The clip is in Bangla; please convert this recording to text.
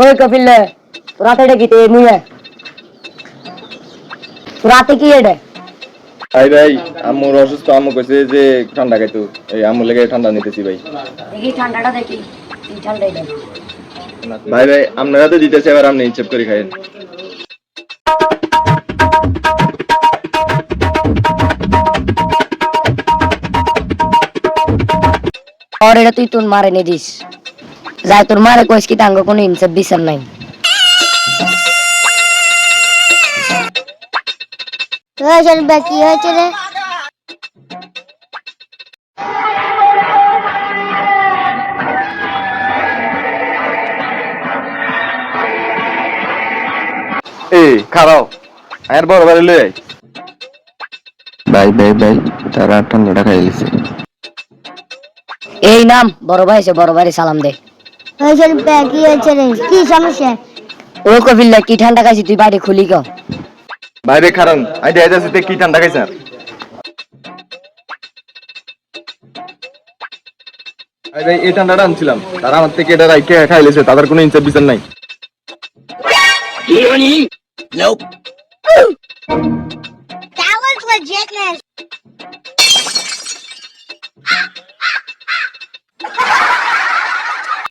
ওই কপিল রাতে ডেকিতে মুয়ে রাতে কি এটা ভাই ভাই আম্মুর অসুস্থ আম্মু কইছে যে ঠান্ডা খাইতো। এই আম্মু লেগে ঠান্ডা নিতেছি ভাই। দেখি ঠান্ডাটা দেখি কি ঠান্ডা এটা। ভাই ভাই আপনারা তো দিতেছে এবার আপনি হিসেব করে খাইন আর এটা তুই তোর মারে নে দিস। যাই তোর মারে কইস কি তাঙ্গ কোনো ইনসাফ বিচার নাই? কি হয়েছে রে? এই খারাও আর বড় বাড়ি লই আই ভাই ভাই ভাই তারা ঠান্ডাটা খাই লিছে এই নাম বড় ভাই এসে বড় ভাই সালাম দে। হয়েছে কি হয়েছে রে কি সমস্যা ও কি ঠান্ডা খাইছি তুই বাইরে খুলি গ বাইরে খারান আই দেখা যাচ্ছে কি ঠান্ডা ভাই এই ঠান্ডাটা আনছিলাম। তারা আমার থেকে এটা রাইকে খাই লিছে তাদের কোনো ইনসাফ বিচার নাই। That was legitness.